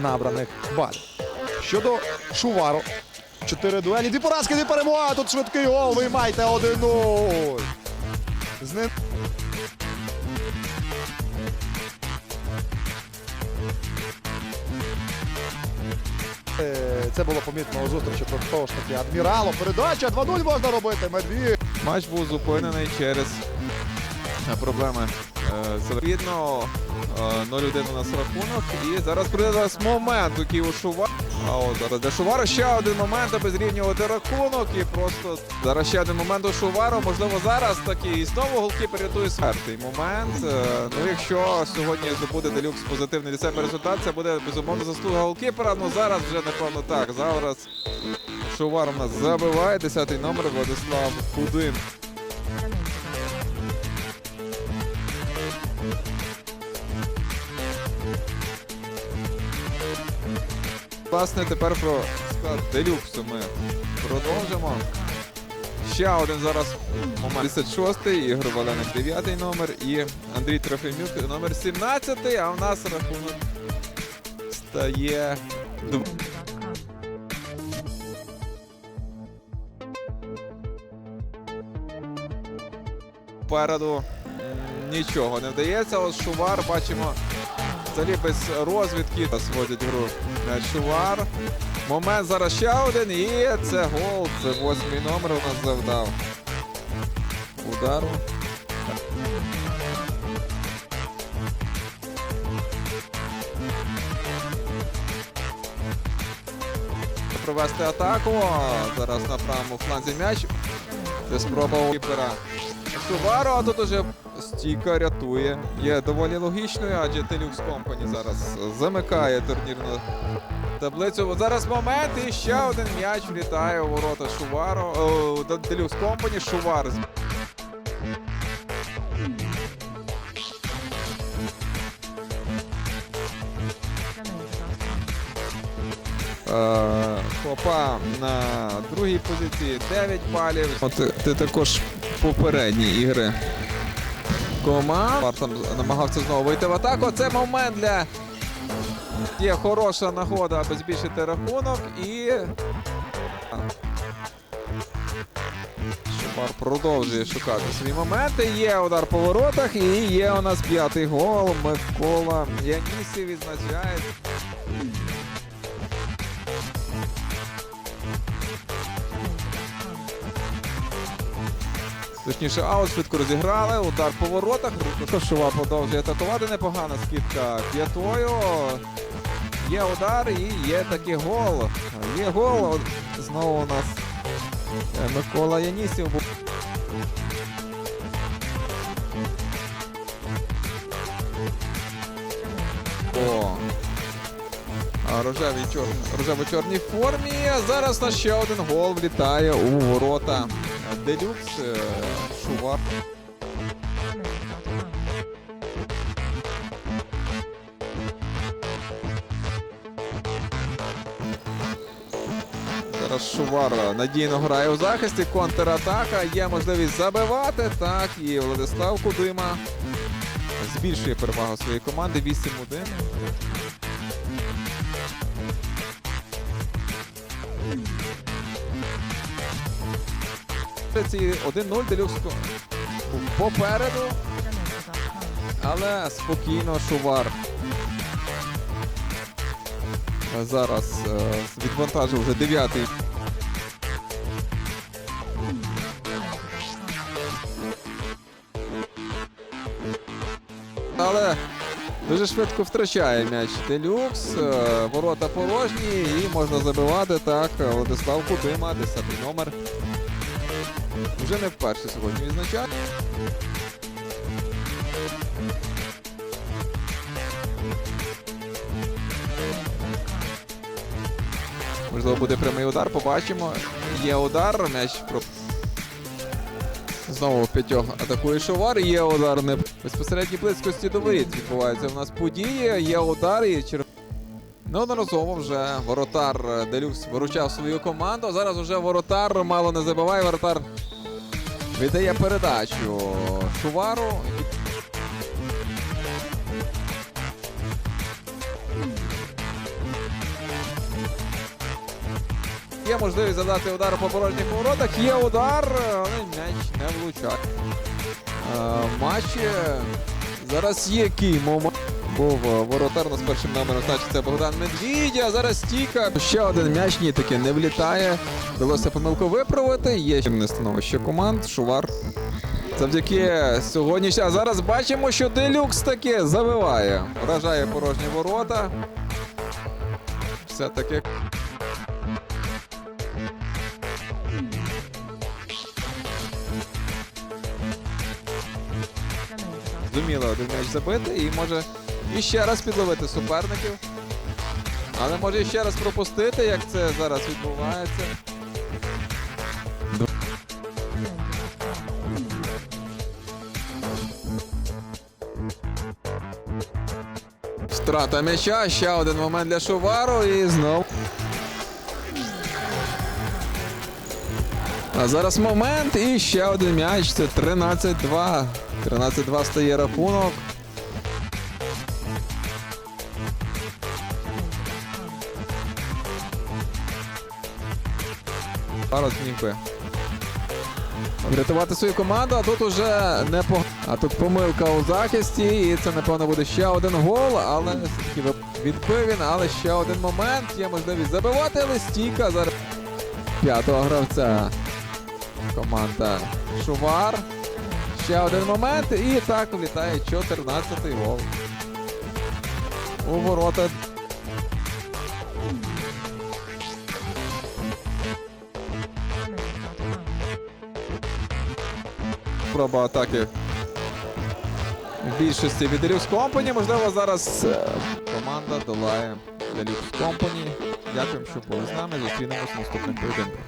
набраних балів. Щодо Шувару. Чотири дуелі, дві поразки, дві перемоги. Тут швидкий гол. Виймайте 1-0. З Е, Це було помітно у зустрічі проти того ж таки адміралу. Передача 2-0 можна робити. Медвідь. Матч був зупинений через е, проблеми. Е, Відповідно, е, 0-1 у нас рахунок. І зараз прийде зараз момент, у Шувара. А от зараз для Шувара ще один момент, аби зрівнювати рахунок. І просто зараз ще один момент у Шувара. Можливо, зараз такий і знову голкіпер рятує смертий момент. Е, Ну, якщо сьогодні здобуде делюкс позитивний для себе результат, це буде безумовно заслуга голкіпера. Ну зараз вже напевно так. Зараз Шувар у нас забиває 10-й номер Владислав Худин. Власне, тепер про склад делюксу ми продовжимо. Ще один зараз момент 56-й, Ігор Валеник 9-й номер і Андрій Трофимюк номер 17-й, а в нас рахунок стає Попереду нічого не вдається. Ось Шувар бачимо взагалі без розвідки сводять гру. Шувар. Момент зараз ще один. І це гол. Це восьмий номер у нас завдав. Удару. Провести атаку. Зараз на правому фланзі м'яч. Це спроба кіпера. Сувару, а тут уже стійка рятує. Є доволі логічною, адже Телюкс Компані зараз замикає турнірну таблицю. Зараз момент і ще один м'яч влітає у ворота Шувару. Делюкс Телюкс Компані Шувар. Хопа на другій позиції 9 балів. От ти також попередні ігри команд. Вартом намагався знову вийти в атаку. Це момент для є хороша нагода, аби збільшити рахунок і. Шумар продовжує шукати свої моменти. Є удар по воротах і є у нас п'ятий гол. Микола Янісів відзначає. Точніше, аут швидко розіграли. Удар по воротах. Кошова продовжує атакувати. Непогана скидка п'ятою. Є удар і є такий гол. Є гол. Знову у нас е, Микола Янісів був. О. А рожевій чор... рожево-чорній формі. Зараз на ще один гол влітає у ворота. Делюкс е, Шувар. Зараз Шувар надійно грає у захисті. Контратака. Є можливість забивати. Так, і Владислав Кудима збільшує перевагу своєї команди 8-1. Ці 1-0 Делюкс попереду, але спокійно Шувар. Зараз е, відвантажив вже дев'ятий. Але дуже швидко втрачає м'яч Делюкс. е, Ворота порожні і можна забивати так. Владислав Кудима, 10 номер. Вже не вперше сьогодні відзначає. Можливо, буде прямий удар, побачимо. Є удар, м'яч про. Знову п'ятьох атакує Шовар. Є удар не безпосередній близькості до воріт. Відбуваються в нас події. Є удар і чер... Неодноразово вже воротар Делюкс виручав свою команду. Зараз вже воротар мало не забиває. Воротар Віддає передачу Шувару. Є можливість задати удар по порожніх воротах. Є удар, але м'яч не влучає. Е, матчі зараз є який момент. Був е, воротар у першим номером значиться Богдан Медвідя. Зараз стійка. Ще один м'яч ні таки не влітає. Вдалося помилку виправити. Є ще не становище команд. Шувар. Завдяки сьогоднішній. А зараз бачимо, що делюкс таки завиває. Вражає порожні ворота. Все-таки. Зуміло один м'яч забити і може іще раз підловити суперників. Але може іще раз пропустити, як це зараз відбувається. Втрата м'яча, ще один момент для Шувару і знов. А зараз момент і ще один м'яч. Це 13-2. 13-2 стає рахунок. Зараз міг би врятувати свою команду, а тут уже не по... А тут помилка у захисті, і це, напевно, буде ще один гол, але відбив він, але ще один момент. Є можливість забивати, але зараз п'ятого гравця. Команда Шувар. Ще один момент, і так влітає 14-й гол. У ворота спроба атаки більшості від Deluxe Company. Можливо, зараз е, команда долає Deluxe Company. Дякуємо, що були з нами. Зустрінемось наступним поєдинку.